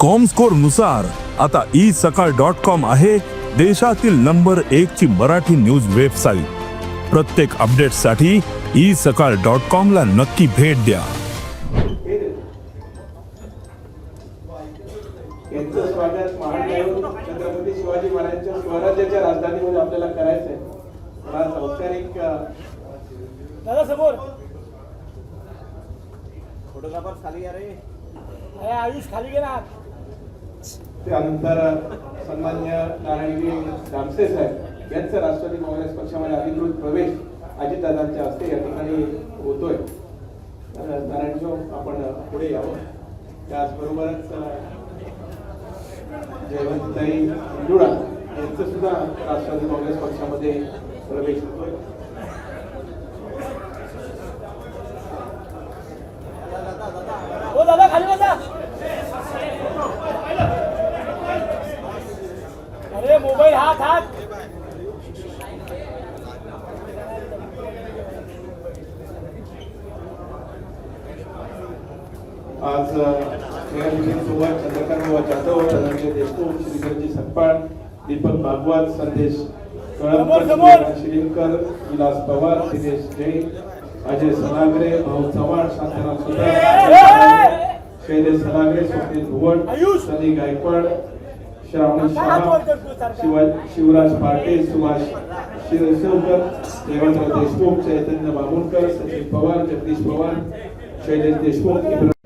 कॉमस्कोरनुसार आता E Sakal dot com आहे देशातील नंबर एक ची मराठी न्यूज वेबसाईट प्रत्येक अपडेटसाठी ई सकाळ डॉट कॉम ला नक्की भेट द्या. यांचं स्वागत महान छत्रपती शिवाजी महाराजांच्या स्वराज्याच्या राजधानीमध्ये आपल्याला करायचंय. मला औपचारिक अ, दादा समोर. फोटोग्राफर खाली या रे. अरे आयुष खाली गेला. त्यानंतर सन्मान्य नारायणजी दामसे साहेब यांचा राष्ट्रवादी काँग्रेस पक्षामध्ये अधिकृत प्रवेश अजितदादांच्या हस्ते या ठिकाणी होतोय. तर नारायणजी आपण पुढे यावं. त्याचबरोबरच जयवंतताई हिंदुळा यांचं सुद्धा राष्ट्रवादी काँग्रेस पक्षामध्ये प्रवेश होतोय. हात हात. आज सोबत चंद्रकांत बाबा जाधव धनंजय देशमुख सकपाळ दीपक भागवत संदेश कळमकर शिरींकर विलास पवार दिनेश जैन अजय सनागरे भाऊ चव्हाण शांताराम शैलेश सनागरे स्वप्नील भुवन. सनी गायकवाड श्रावणी शहा करतो सारखा? शिवा शिवराज पाटे सुभाष शिरसवकर देवेंद्र देशमुख चैतन्य बाबुलकर सचिन पवार जगदीश पवार शैलेश देशमुख